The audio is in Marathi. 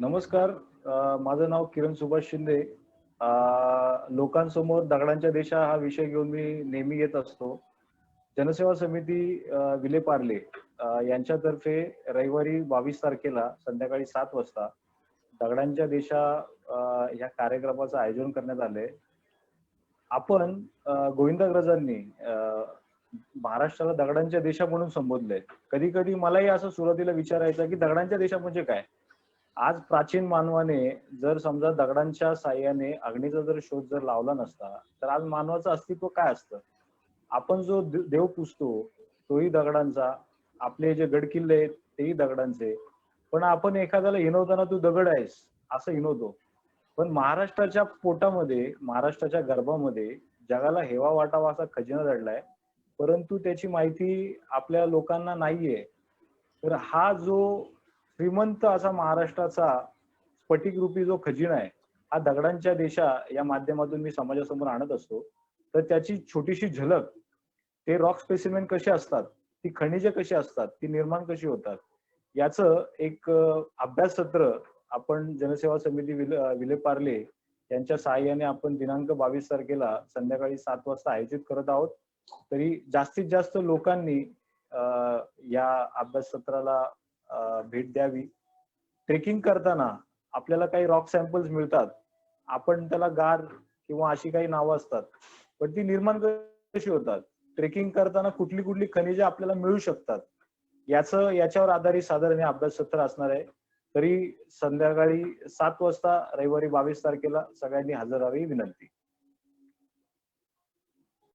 नमस्कार. माझं नाव किरण सुभाष शिंदे. अ, लोकांसमोर दगडांच्या देशा हा विषय घेऊन मी नेहमी येत असतो. जनसेवा समिती विलेपार्ले यांच्यातर्फे रविवारी बावीस तारखेला संध्याकाळी सात वाजता दगडांच्या देशा ह्या कार्यक्रमाचं आयोजन करण्यात आलंय. आपण गोविंदाग्रजांनी महाराष्ट्राला दगडांच्या देशा म्हणून संबोधले कधी कधी मलाही असं सुरुवातीला विचारायचं की दगडांच्या देशा म्हणजे काय? आज प्राचीन मानवाने जर समजा दगडांच्या साह्याने अग्नीचा जर शोध जर लावला नसता तर आज मानवाचं अस्तित्व काय असतं? आपण जो देव पुजतो तोही दगडांचा. आपले जे गड किल्ले आहेत तेही दगडांचे. पण आपण एखाद्याला हिनवताना तू दगड आहेस असं हिनवतो. पण महाराष्ट्राच्या पोटामध्ये महाराष्ट्राच्या गर्भामध्ये जगाला हेवा वाटावा असा खजिना दडलाय परंतु त्याची माहिती आपल्या लोकांना नाहीये. तर हा जो श्रीमंत असा महाराष्ट्राचा स्फटिक रूपी जो खजिना आहे हा दगडांच्या देशा या माध्यमातून मी समाजासमोर आणत असतो. तर त्याची छोटीशी झलक ते रॉक स्पेसिमेन कसे असतात ती खनिजे कशी असतात ती निर्माण कशी होतात याचं एक अभ्यास सत्र आपण जनसेवा समिती विले अ, विलेपार्ले यांच्या सहाय्याने आपण दिनांक बावीस तारखेला संध्याकाळी सात वाजता आयोजित करत आहोत. तरी जास्तीत जास्त लोकांनी या अभ्यास सत्राला भेट द्यावी. ट्रेकिंग करताना आपल्याला काही रॉक सॅम्पल्स मिळतात. आपण त्याला गार किंवा अशी काही नावं असतात. पण ती निर्माण कशी होतात? ट्रेकिंग करताना कुठली कुठली खनिजे आपल्याला मिळू शकतात? याचं याच्यावर आधारित साधारण हे अभ्यास सत्र असणार आहे. तरी संध्याकाळी सात वाजता रविवारी बावीस तारखेला सगळ्यांनी हजर राहावी विनंती.